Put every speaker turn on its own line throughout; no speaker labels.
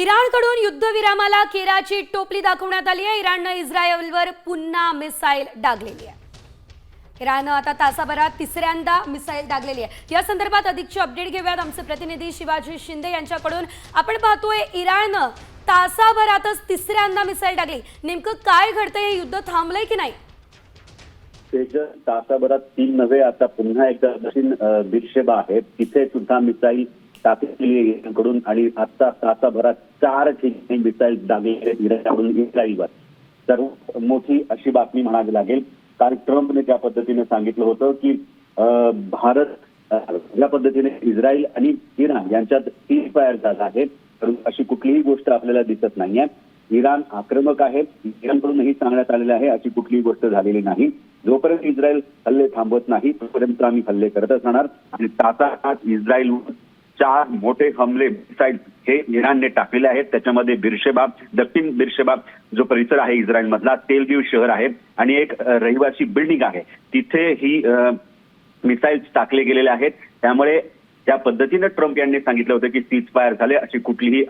इराणकडून युद्धविरामाला केराची टोपली दाखवण्यात आली आहे. इराणनं इस्रायलवर पुन्हा मिसाईल डागलेली आहे. इराणनं आता तासाभरात तिसऱ्यांदा मिसाईल डागलेली आहे. या संदर्भात अधिकची अपडेट घेऊयात. आमचे प्रतिनिधी शिवाजी शिंदे यांच्याकडून आपण पाहतोय इराणनं तासाभरातच तिसऱ्यांदा मिसाईल टाकली नेमकं काय घडतंय? हे युद्ध थांबलंय की नाही?
तासाभरात तीन नव्हे आता पुन्हा एकदा दक्षिण अ, आहेत. तिथे सुद्धा मिसाईल कडून आणि आता तासाभरात चार ठिकाणी मिसाईल डागले इराणकडून इस्रायलवर. तर मोठी अशी बातमी म्हणावी लागेल. कारण ट्रम्पने त्या पद्धतीने सांगितलं होतं की भारत ज्या पद्धतीने इस्रायल आणि इराण यांच्यात सीज फायर झाला आहे. परंतु अशी कुठलीही गोष्ट आपल्याला दिसत नाहीये. इराण आक्रमक आहे. इराणकडूनही सांगण्यात आलेलं आहे अशी कुठलीही गोष्ट झालेली नाही. जोपर्यंत इस्रायल हल्ले थांबवत नाही तोपर्यंत आम्ही हल्ले करतच राहणार आणि तासात इस्रायलवर चार मोठे हमले मिसाईल हे इराणने टाकलेले आहेत. त्याच्यामध्ये बिरशेबाब दक्षिण बिरशेबाब जो परिसर आहे इस्रायल मधला शहर आहे आणि एक रहिवासी बिल्डिंग आहे. तिथे ही मिसाईल्स टाकले गेलेले आहेत. त्यामुळे त्या पद्धतीनं ट्रम्प यांनी सांगितलं होतं की सीज फायर झाले अशी कुठलीही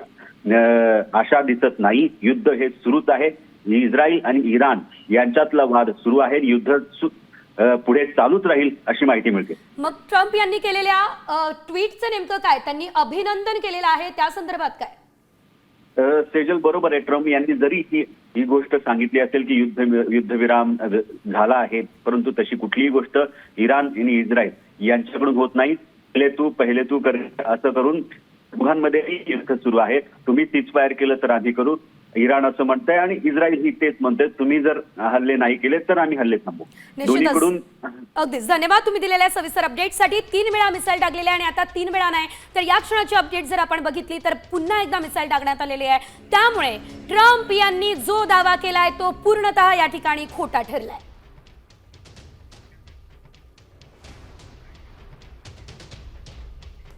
आशा दिसत नाही. युद्ध हे सुरूच आहे. इस्रायल आणि इराण यांच्यातला वाद सुरू आहे. युद्ध पुढे चालूच राहील अशी माहिती मिळते.
मग ट्रम्प यांनी केलेल्या ट्विटचं नेमकं काय? त्यांनी अभिनंदन केलेलं आहे त्या संदर्भात काय?
सेजल बरोबर आहे. ट्रम्प यांनी जरी ही ही गोष्ट सांगितली असेल की युद्ध युद्धविराम झाला आहे परंतु तशी कुठलीही गोष्ट इराण आणि इस्रायल यांच्याकडून होत नाही. पहिले तू पहिले तू कर असं करून दोघांमध्येही युद्ध सुरू आहे. तुम्ही सीज फायर केलं तर आधी करू. इराण असं म्हणतंय आणि इस्रायल ही तेच म्हणतंय. तुम्ही जर हल्ले नाही केले तर आम्ही हल्ले थांबू दोन्हीकडून
अगदीच. धन्यवाद तुम्ही दिलेल्या सविस्तर अपडेटसाठी तीन वेळा मिसाईल टाकलेल्या आणि आता तीन वेळा नाही. तर या क्षणाची अपडेट जर आपण बघितली तर पुन्हा एकदा मिसाईल टाकण्यात आलेली आहे. त्यामुळे ट्रम्प यांनी जो दावा केलाय तो पूर्णतः या ठिकाणी खोटा ठरलाय.